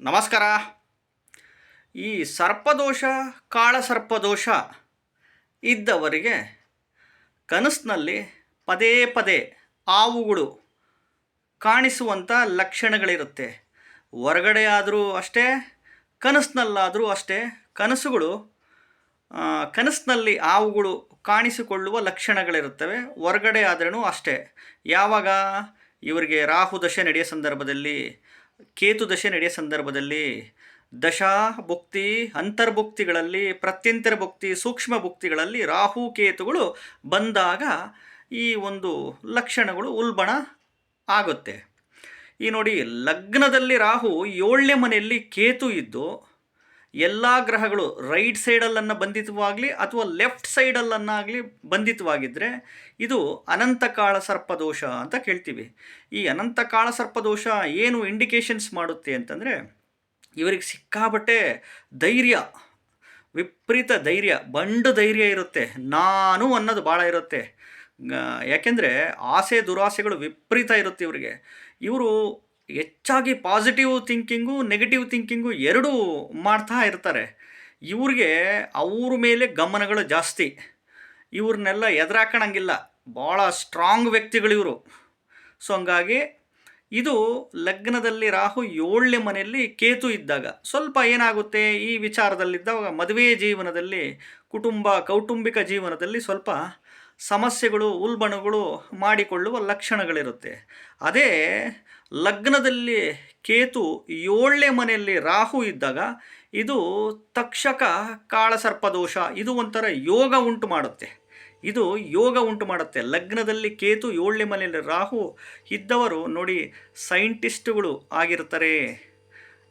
ನಮಸ್ಕಾರ. ಈ ಸರ್ಪದೋಷ, ಕಾಳಸರ್ಪದೋಷ ಇದ್ದವರಿಗೆ ಕನಸಿನಲ್ಲಿ ಪದೇ ಪದೇ ಹಾವುಗಳು ಕಾಣಿಸುವಂಥ ಲಕ್ಷಣಗಳಿರುತ್ತೆ. ಹೊರಗಡೆ ಆದರೂ ಅಷ್ಟೇ, ಕನಸಿನಲ್ಲಾದರೂ ಅಷ್ಟೇ ಕನಸುಗಳು ಕನಸಿನಲ್ಲಿ ಹಾವುಗಳು ಕಾಣಿಸಿಕೊಳ್ಳುವ ಲಕ್ಷಣಗಳಿರುತ್ತವೆ. ಹೊರಗಡೆ ಆದ್ರೂ ಅಷ್ಟೇ. ಯಾವಾಗ? ಇವರಿಗೆ ರಾಹು ದಶೆ ನಡೆಯೋ ಸಂದರ್ಭದಲ್ಲಿ ಕೇತು ದಶೆ ನಡೆಯ ಸಂದರ್ಭದಲ್ಲಿ ದಶಾ ಭುಕ್ತಿ, ಅಂತರ್ಭುಕ್ತಿಗಳಲ್ಲಿ, ಪ್ರತ್ಯಂತರ ಭುಕ್ತಿ, ಸೂಕ್ಷ್ಮ ಭುಕ್ತಿಗಳಲ್ಲಿ ರಾಹು ಕೇತುಗಳು ಬಂದಾಗ ಈ ಒಂದು ಲಕ್ಷಣಗಳು ಉಲ್ಬಣ ಆಗುತ್ತೆ. ಈ ನೋಡಿ ಲಗ್ನದಲ್ಲಿ ರಾಹು ಏಳನೇ ಮನೆಯಲ್ಲಿ ಕೇತು ಇದ್ದು ಎಲ್ಲ ಗ್ರಹಗಳು ರೈಟ್ ಸೈಡಲ್ಲನ್ನು ಬಂಧಿತವಾಗಲಿ ಅಥವಾ ಲೆಫ್ಟ್ ಸೈಡಲ್ಲನ್ನಾಗಲಿ ಬಂಧಿತವಾಗಿದ್ದರೆ ಇದು ಅನಂತಕಾಳ ಸರ್ಪದೋಷ ಅಂತ ಕೇಳ್ತೀವಿ. ಈ ಅನಂತಕಾಳ ಸರ್ಪದೋಷ ಏನು ಇಂಡಿಕೇಶನ್ಸ್ ಮಾಡುತ್ತೆ ಅಂತಂದರೆ ಇವರಿಗೆ ಸಿಕ್ಕಾಬಟ್ಟೆ ಧೈರ್ಯ, ವಿಪರೀತ ಧೈರ್ಯ, ಬಂಡು ಧೈರ್ಯ ಇರುತ್ತೆ. ನಾನು ಅನ್ನೋದು ಭಾಳ ಇರುತ್ತೆ. ಯಾಕೆಂದರೆ ಆಸೆ ದುರಾಸೆಗಳು ವಿಪರೀತ ಇರುತ್ತೆ ಇವರಿಗೆ. ಇವರು ಹೆಚ್ಚಾಗಿ ಪಾಸಿಟಿವ್ ಥಿಂಕಿಂಗು ನೆಗೆಟಿವ್ ಥಿಂಕಿಂಗು ಎರಡೂ ಮಾಡ್ತಾ ಇರ್ತಾರೆ. ಇವ್ರಿಗೆ ಅವ್ರ ಮೇಲೆ ಗಮನಗಳು ಜಾಸ್ತಿ. ಇವ್ರನ್ನೆಲ್ಲ ಎದುರಾಕಣಂಗಿಲ್ಲ. ಭಾಳ ಸ್ಟ್ರಾಂಗ್ ವ್ಯಕ್ತಿಗಳು ಇವರು. ಸೊ ಹಂಗಾಗಿ ಇದು ಲಗ್ನದಲ್ಲಿ ರಾಹು ಏಳನೇ ಮನೆಯಲ್ಲಿ ಕೇತು ಇದ್ದಾಗ ಸ್ವಲ್ಪ ಏನಾಗುತ್ತೆ? ಈ ವಿಚಾರದಲ್ಲಿದ್ದಾಗ ಮದುವೆ ಜೀವನದಲ್ಲಿ, ಕುಟುಂಬ ಕೌಟುಂಬಿಕ ಜೀವನದಲ್ಲಿ ಸ್ವಲ್ಪ ಸಮಸ್ಯೆಗಳು, ಉಲ್ಬಣಗಳು ಮಾಡಿಕೊಳ್ಳುವ ಲಕ್ಷಣಗಳಿರುತ್ತೆ. ಅದೇ ಲಗ್ನದಲ್ಲಿ ಕೇತು ಏಳನೇ ಮನೆಯಲ್ಲಿ ರಾಹು ಇದ್ದಾಗ ಇದು ತಕ್ಷಕ ಕಾಳಸರ್ಪದೋಷ, ಇದು ಒಂಥರ ಯೋಗ ಉಂಟು ಮಾಡುತ್ತೆ. ಇದು ಯೋಗ ಉಂಟು ಮಾಡುತ್ತೆ. ಲಗ್ನದಲ್ಲಿ ಕೇತು ಏಳನೇ ಮನೆಯಲ್ಲಿ ರಾಹು ಇದ್ದವರು ನೋಡಿ ಸೈಂಟಿಸ್ಟ್ಗಳು ಆಗಿರ್ತಾರೆ.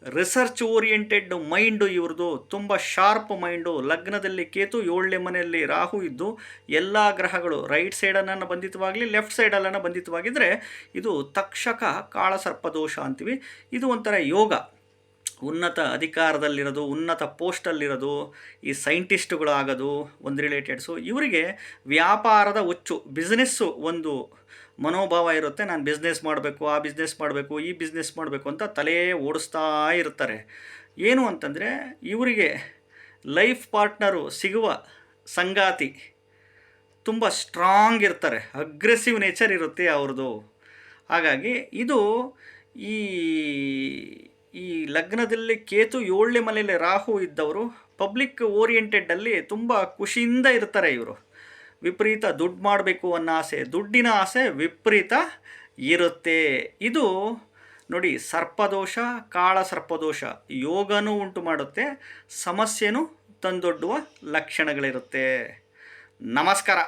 ರಿಸರ್ಚ್ ಓರಿಯೆಂಟೆಡ್ ಮೈಂಡು ಇವ್ರದ್ದು ತುಂಬ ಶಾರ್ಪ್ ಮೈಂಡು ಲಗ್ನದಲ್ಲಿ ಕೇತು ಏಳನೇ ಮನೆಯಲ್ಲಿ ರಾಹು ಇದ್ದು ಎಲ್ಲ ಗ್ರಹಗಳು ರೈಟ್ ಸೈಡನ್ನು ಬಂಧಿತವಾಗಲಿ ಲೆಫ್ಟ್ ಸೈಡಲ್ಲನ್ನು ಬಂಧಿತವಾಗಿದ್ದರೆ ಇದು ತಕ್ಷಕ ಕಾಳಸರ್ಪದೋಷ ಅಂತೀವಿ. ಇದು ಒಂಥರ ಯೋಗ. ಉನ್ನತ ಅಧಿಕಾರದಲ್ಲಿರೋದು, ಉನ್ನತ ಪೋಸ್ಟಲ್ಲಿರೋದು, ಈ ಸೈಂಟಿಸ್ಟ್ಗಳು ಒಂದು ರಿಲೇಟೆಡ್ ಸೊ ಇವರಿಗೆ ವ್ಯಾಪಾರದ ಹುಚ್ಚು ಬಿಸ್ನೆಸ್ಸು ಒಂದು ಮನೋಭಾವ ಇರುತ್ತೆ. ನಾನು ಬಿಸ್ನೆಸ್ ಮಾಡಬೇಕು, ಆ ಬಿಸ್ನೆಸ್ ಮಾಡಬೇಕು, ಈ ಬಿಸ್ನೆಸ್ ಮಾಡಬೇಕು ಅಂತ ತಲೆ ಓಡಿಸ್ತಾ ಇರ್ತಾರೆ. ಏನು ಅಂತಂದರೆ, ಇವರಿಗೆ ಲೈಫ್ ಪಾರ್ಟ್ನರು ಸಿಗುವ ಸಂಗಾತಿ ತುಂಬ ಸ್ಟ್ರಾಂಗ್ ಇರ್ತಾರೆ. ಅಗ್ರೆಸಿವ್ ನೇಚರ್ ಇರುತ್ತೆ ಅವ್ರದ್ದು. ಹಾಗಾಗಿ ಇದು ಈ ಈ ಲಗ್ನದಲ್ಲಿ ಕೇತು ಏಳನೇ ಮನೆಯಲ್ಲಿ ರಾಹು ಇದ್ದವರು ಪಬ್ಲಿಕ್ ಓರಿಯೆಂಟೆಡಲ್ಲಿ ತುಂಬ ಖುಷಿಯಿಂದ ಇರ್ತಾರೆ ಇವರು. ವಿಪರೀತ ದುಡ್ಡು ಮಾಡಬೇಕು ಅನ್ನೋ ಆಸೆ, ದುಡ್ಡಿನ ಆಸೆ ವಿಪರೀತ ಇರುತ್ತೆ. ಇದು ನೋಡಿ, ಸರ್ಪದೋಷ, ಕಾಳ ಸರ್ಪದೋಷ, ಯೋಗನೂ ಉಂಟು ಮಾಡುತ್ತೆ, ಸಮಸ್ಯೆನೂ ತಂದೊಡ್ಡುವ ಲಕ್ಷಣಗಳಿರುತ್ತೆ. ನಮಸ್ಕಾರ!